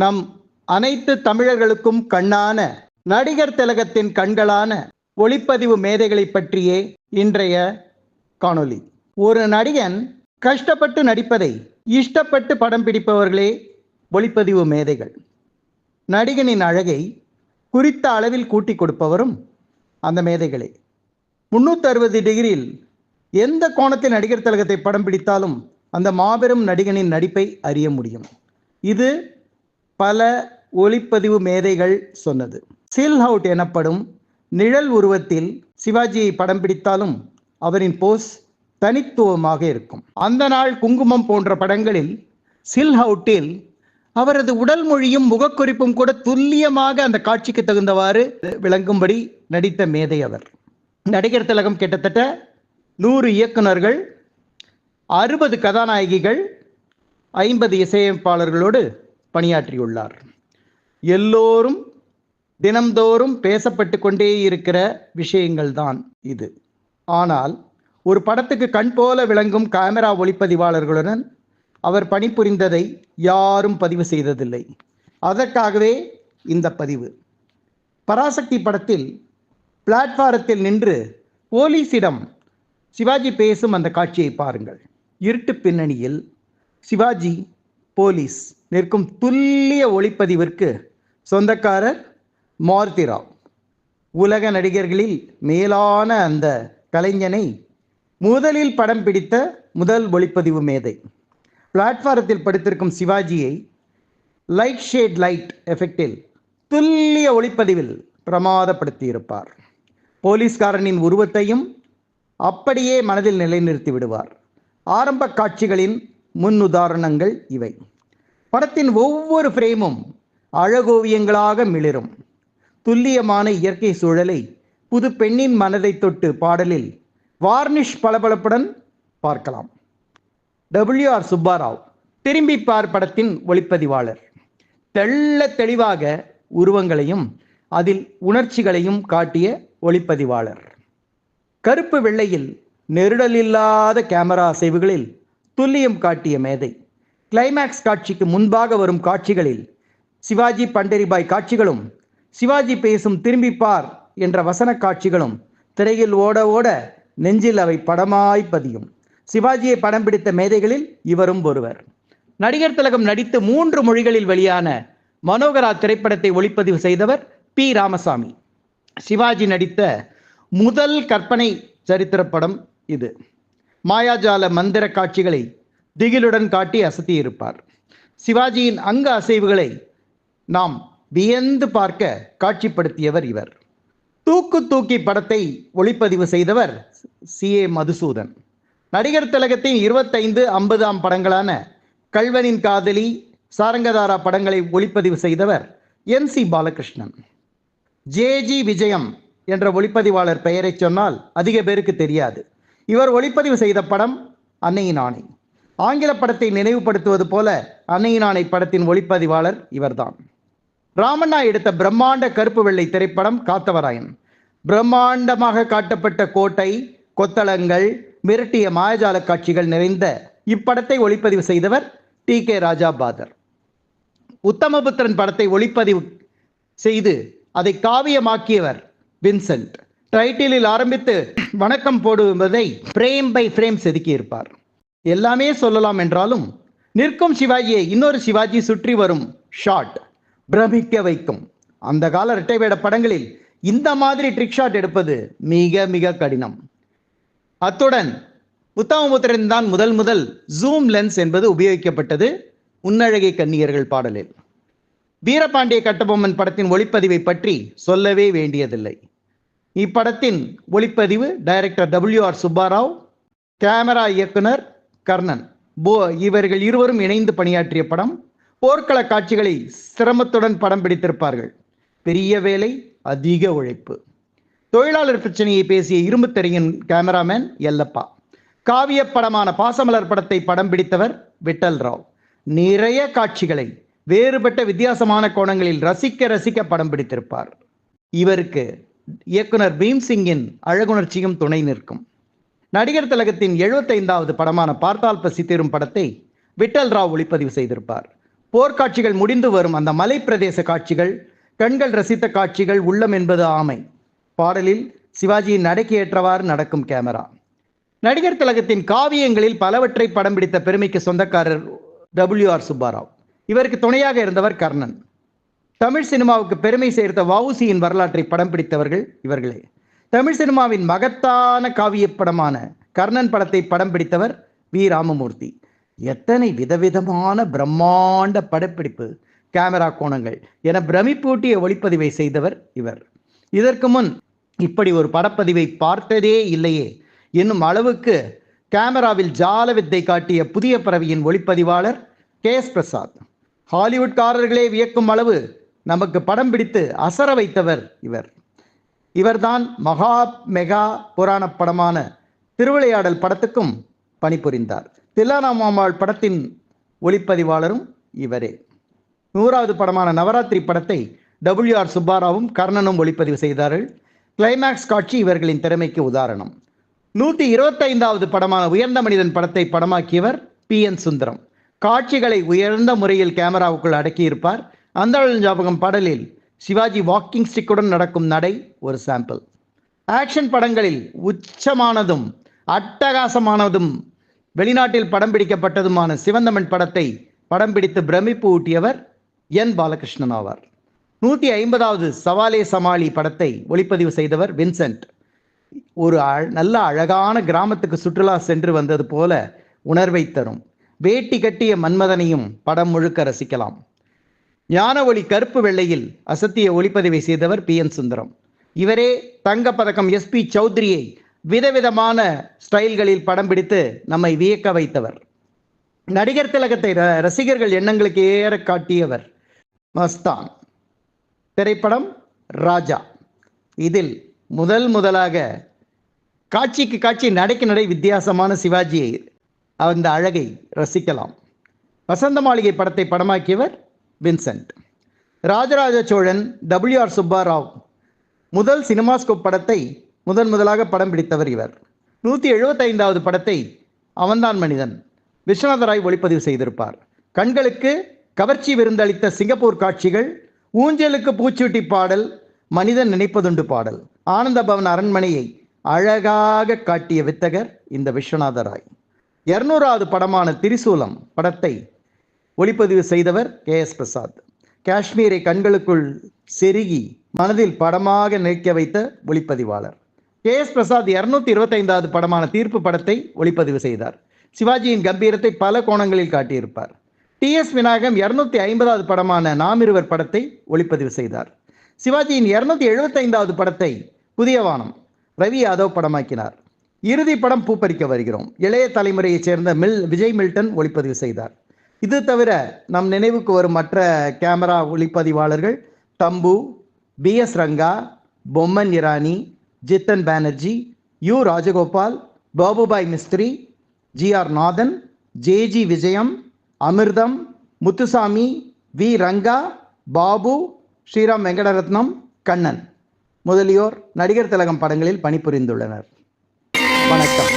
நம் அனைத்து தமிழர்களுக்கும் கண்ணான நடிகர் திலகத்தின் கண்களான ஒளிப்பதிவு மேதைகளை பற்றியே இன்றைய காணொளி. ஒரு நடிகன் கஷ்டப்பட்டு நடிப்பதை இஷ்டப்பட்டு படம் பிடிப்பவர்களே ஒளிப்பதிவு மேதைகள். நடிகனின் அழகை குறித்த அளவில் கூட்டி கொடுப்பவரும் அந்த மேதைகளே. முன்னூற்றி அறுபது டிகிரியில் எந்த கோணத்தில் நடிகர் திலகத்தை படம் பிடித்தாலும் அந்த மாபெரும் நடிகனின் நடிப்பை அறிய முடியும். இது பல ஒளிப்பதிவு மேதைகள் சொன்னது. சில்ஹவுட் எனப்படும் நிழல் உருவத்தில் சிவாஜியை படம் பிடித்தாலும் அவரின் போஸ் தனித்துவமாக இருக்கும். அந்த நாள் குங்குமம் போன்ற படங்களில் சில்ஹவுட்டில் அவரது உடல் மொழியும் முகக்குறிப்பும் கூட துல்லியமாக அந்த காட்சிக்கு தகுந்தவாறு விளங்கும்படி நடித்த மேதை அவர். நடிகர் திலகம் கிட்டத்தட்ட நூறு இயக்குனர்கள் அறுபது கதாநாயகிகள் ஐம்பது இசையமைப்பாளர்களோடு பணியாற்றியுள்ளார். எல்லோரும் தினம்தோறும் பேசப்பட்டு கொண்டே இருக்கிற விஷயங்கள் தான் இது. ஆனால் ஒரு படத்துக்கு கண் போல விளங்கும் கேமரா ஒளிப்பதிவாளர்களுடன் அவர் பணிபுரிந்ததை யாரும் பதிவு செய்ததில்லை. அதற்காகவே இந்த பதிவு. பராசக்தி படத்தில் பிளாட்ஃபாரத்தில் நின்று போலீஸிடம் சிவாஜி பேசும் அந்த காட்சியை பாருங்கள். இருட்டு பின்னணியில் சிவாஜி போலீஸ். நிற்கும் துல்லிய ஒளிப்பதிவிற்கு சொந்தக்காரர் மாருதி உலக நடிகர்களில் மேலான அந்த கலைஞனை முதலில் படம் பிடித்த முதல் ஒளிப்பதிவு மேதை. பிளாட்ஃபாரத்தில் படுத்திருக்கும் சிவாஜியை லைட் ஷேட் லைட் எஃபெக்டில் துல்லிய ஒளிப்பதிவில் பிரமாதப்படுத்தியிருப்பார். போலீஸ்காரனின் உருவத்தையும் அப்படியே மனதில் நிலைநிறுத்தி விடுவார். ஆரம்ப காட்சிகளின் முன் உதாரணங்கள் இவை. படத்தின் ஒவ்வொரு ஃப்ரேமும் அழகோவியங்களாக மிளிரும். துல்லியமான இயற்கை சூழலை புது பெண்ணின் மனதை தொட்டு பாடலில் வார்னிஷ் பளபளப்புடன் பார்க்கலாம். டபிள்யூ ஆர் சுப்பாராவ் திரும்பி பார் படத்தின் ஒளிப்பதிவாளர். தெள்ள தெளிவாக உருவங்களையும் அதில் உணர்ச்சிகளையும் காட்டிய ஒளிப்பதிவாளர். கருப்பு வெள்ளையில் நெருடலில்லாத கேமரா அசைவுகளில் துல்லியம் காட்டிய மேதை. கிளைமேக்ஸ் காட்சிக்கு முன்பாக வரும் காட்சிகளில் சிவாஜி பண்டரிபாய் காட்சிகளும் சிவாஜி பேசும் திரும்பி பார் என்ற வசன காட்சிகளும் திரையில் ஓட ஓட நெஞ்சில் அவை படமாய் பதியும். சிவாஜியை படம் பிடித்த மேதைகளில் இவரும் ஒருவர். நடிகர் திலகம் நடித்து மூன்று மொழிகளில் வெளியான மனோகரா திரைப்படத்தை ஒளிப்பதிவு செய்தவர் பி. ராமசாமி. சிவாஜி நடித்த முதல் கற்பனை சரித்திர படம் இது. மாயாஜால மந்திர காட்சிகளை திகிலுடன் காட்டி அசத்தியிருப்பார். சிவாஜியின் அங்க அசைவுகளை நாம் வியந்து பார்க்க காட்சிப்படுத்தியவர் இவர். தூக்கு தூக்கி படத்தை ஒளிப்பதிவு செய்தவர் சி. ஏ. மதுசூதன். நடிகர் திலகத்தின் இருபத்தைந்து ஐம்பதாம் படங்களான கல்வனின் காதலி சாரங்கதாரா படங்களை ஒளிப்பதிவு செய்தவர் N C. Balakrishnan. J. G. Vijayam என்ற ஒளிப்பதிவாளர் பெயரை சொன்னால் அதிக பேருக்கு தெரியாது. இவர் ஒளிப்பதிவு செய்த படம் அன்னையின் ஆணை. ஆங்கில படத்தை நினைவுபடுத்துவது போல அன்னையினானை படத்தின் ஒளிப்பதிவாளர் இவர்தான். ராமண்ணா எடுத்த பிரம்மாண்ட கருப்பு வெள்ளை திரைப்படம் காத்தவராயன். பிரம்மாண்டமாக காட்டப்பட்ட கோட்டை கொத்தளங்கள் மிரட்டிய மாயஜால காட்சிகள் நிறைந்த இப்படத்தை ஒளிப்பதிவு செய்தவர் D. K. Raja father Uthamaputhiran படத்தை ஒளிப்பதிவு செய்து அதை காவியமாக்கியவர் வின்சென்ட். டைட்டிலில் ஆரம்பித்து வணக்கம் போடுவதை ஃப்ரேம் பை ஃப்ரேம் செதுக்கியிருப்பார். எல்லாமே சொல்லலாம் என்றாலும் நிற்கும் சிவாஜியை இன்னொரு சிவாஜி சுற்றி வரும் ஷாட் பிரமிக்க வைக்கும். அந்த கால இரட்டை வேட படங்களில் இந்த மாதிரி ட்ரிக் ஷாட் எடுப்பது மிக மிக கடினம். அத்துடன் உத்தமபுத்திரன் தான் முதல் முதல் ஜூம் லென்ஸ் என்பது உபயோகிக்கப்பட்டது உன்னழகை கன்னியர்கள் பாடலில். வீரபாண்டிய கட்டபொம்மன் படத்தின் ஒளிப்பதிவை பற்றி சொல்லவே வேண்டியதில்லை. இப்படத்தின் ஒளிப்பதிவு director W R Subbarao camera இயக்குனர் கர்ணன். போ இவர்கள் இருவரும் இணைந்து பணியாற்றிய படம் போர்க்கள காட்சிகளை சிரமத்துடன் படம் பிடித்திருப்பார்கள். பெரிய வேலை அதிக உழைப்பு. தொழிலாளர் பிரச்சனையை பேசிய இரும்பு திரையின் கேமராமேன் எல்லப்பா. காவிய படமான பாசமலர் படத்தை படம் பிடித்தவர் விட்டல் ராவ். நிறைய காட்சிகளை வேறுபட்ட வித்தியாசமான கோணங்களில் ரசிக்க ரசிக்க படம் பிடித்திருப்பார். இவருக்கு இயக்குனர் பீம்சிங்கின் அழகுணர்ச்சியும் துணை நிற்கும். நடிகர் திலகத்தின் எழுபத்தைந்தாவது படமான பார்த்தால் பசி தீரும் படத்தை விட்டல் ராவ் ஒளிப்பதிவு செய்திருப்பார். போர்க்காட்சிகள் முடிந்து வரும் அந்த மலை பிரதேச காட்சிகள் கண்கள் ரசித்த காட்சிகள் உள்ளம் என்பது ஆமை. பாடலில் சிவாஜியின் நடைக்கு ஏற்றவாறு நடக்கும் கேமரா. நடிகர் திலகத்தின் காவியங்களில் பலவற்றை படம் பிடித்த பெருமைக்கு சொந்தக்காரர் டபிள்யூ ஆர் சுப்பாராவ். இவருக்கு துணையாக இருந்தவர் கர்ணன். தமிழ் சினிமாவுக்கு பெருமை சேர்த்த வவுசியின் வரலாற்றை படம் பிடித்தவர்கள் இவர்களே. தமிழ் சினிமாவின் மகத்தான காவிய படமான கர்ணன் படத்தை படம் பிடித்தவர் வி. ராமமூர்த்தி. எத்தனை விதவிதமான பிரம்மாண்ட படப்பிடிப்பு கேமரா கோணங்கள் என பிரமிப்பூட்டிய ஒளிப்பதிவை செய்தவர் இவர். இதற்கு முன் இப்படி ஒரு படப்பதிவை பார்த்ததே இல்லையே. என்னும் அளவுக்கு கேமராவில் ஜால வித்தை காட்டிய புதிய பறவையின் ஒளிப்பதிவாளர் கே. எஸ். பிரசாத். ஹாலிவுட்காரர்களே வியக்கும் அளவு நமக்கு படம் பிடித்து அசர வைத்தவர் இவர். இவர்தான் மகா மெகா புராண படமான திருவிளையாடல் படத்துக்கும் பணிபுரிந்தார். தில்லானாமாள் படத்தின் ஒளிப்பதிவாளரும் இவரே. நூறாவது படமான நவராத்திரி படத்தை டபிள்யூ ஆர் சுப்பாராவும் கர்ணனும் ஒளிப்பதிவு செய்தார்கள். கிளைமேக்ஸ் காட்சி இவர்களின் திறமைக்கு உதாரணம். நூற்றி இருபத்தைந்தாவது படமான உயர்ந்த மனிதன் படத்தை படமாக்கியவர் பி என் சுந்தரம். காட்சிகளை உயர்ந்த முறையில் கேமராவுக்குள் அடக்கியிருப்பார். அந்த ஞாபகம் பாடலில் சிவாஜி வாக்கிங் ஸ்டிக்குடன் நடக்கும் நடை ஒரு சாம்பிள் ஆக்ஷன் படங்களில் உச்சமானதும் அட்டகாசமானதும் வெளிநாட்டில் படம் பிடிக்கப்பட்டதுமான சிவந்தமன் படத்தை படம் பிடித்து பிரமிப்பு ஊட்டியவர் என் பாலகிருஷ்ணன் ஆவார். நூற்றி ஐம்பதாவது சவாலே சமாளி படத்தை ஒளிப்பதிவு செய்தவர் வின்சென்ட். ஒரு நல்ல அழகான கிராமத்துக்கு சுற்றுலா சென்று வந்தது போல உணர்வை தரும். வேட்டி கட்டிய மன்மதனையும் படம் முழுக்க ரசிக்கலாம். ஞான ஒளி கருப்பு வெள்ளையில் அசத்திய ஒளிப்பதிவை செய்தவர் பி என் சுந்தரம். இவரே தங்கப்பதக்கம் எஸ்பி சௌத்ரியை விதவிதமான ஸ்டைல்களில் படம் பிடித்து நம்மை வியக்க வைத்தவர். நடிகர் திலகத்தை ர- ரசிகர்கள் எண்ணங்களுக்கு ஏற காட்டியவர் மஸ்தான். திரைப்படம் ராஜா. இதில் முதல் முதலாக காட்சிக்கு காட்சி நடைக்கு நடை வித்தியாசமான சிவாஜியை அந்த அழகை ரசிக்கலாம். வசந்த மாளிகை படத்தை படமாக்கியவர் Vincent. Rajaraja Cholan W R Subbarao முதல் சினிமாஸ்கோப் படத்தை முதன் முதலாக படம் பிடித்தவர் இவர். நூற்றி எழுபத்தைந்தாவது படத்தை அவன்தான் மனிதன். விஸ்வநாத ராய் ஒளிப்பதிவு செய்திருப்பார். கண்களுக்கு கவர்ச்சி விருந்தளித்த சிங்கப்பூர் காட்சிகள் ஊஞ்சலுக்கு பூச்சூட்டி பாடல் மனிதன் நினைப்பதுண்டு பாடல். ஆனந்த பவன் அரண்மனையை அழகாக காட்டிய வித்தகர் இந்த விஸ்வநாதராய். இருநூறாவது படமான திரிசூலம் படத்தை ஒளிப்பதிவு செய்தவர் கே எஸ் பிரசாத். காஷ்மீரை கண்களுக்குள் செருகி மனதில் படமாக நிற்க வைத்த ஒளிப்பதிவாளர். கே எஸ் பிரசாத் இருநூத்தி இருபத்தைந்தாவது படமான தீர்ப்பு படத்தை ஒளிப்பதிவு செய்தார். சிவாஜியின் கம்பீரத்தை பல கோணங்களில் காட்டியிருப்பார். டி எஸ் விநாயகம் இருநூத்தி ஐம்பதாவது படமான நாமிருவர் படத்தை ஒளிப்பதிவு செய்தார். சிவாஜியின் இருநூத்தி எழுபத்தைந்தாவது படத்தை புதிய வானம் ரவி யாதவ் படமாக்கினார். இறுதி படம் பூப்பறிக்க வருகிறோம். இளைய தலைமுறையைச் சேர்ந்த மில் விஜய் மில்டன் ஒளிப்பதிவு செய்தார். இது தவிர நம் நினைவுக்கு வரும் மற்ற கேமரா ஒளிப்பதிவாளர்கள் Thambu B S Ranga Bomman Irani Jithan Banerjee U Rajagopal Babubhai Mistry G R Nathan J G Vijayam Amirtham Muthusamy we Ranga Babu Sriram Venkataratnam Kannan. முதலியோர் நடிகர் திலகம் படங்களில் பணிபுரிந்துள்ளனர். வணக்கம்.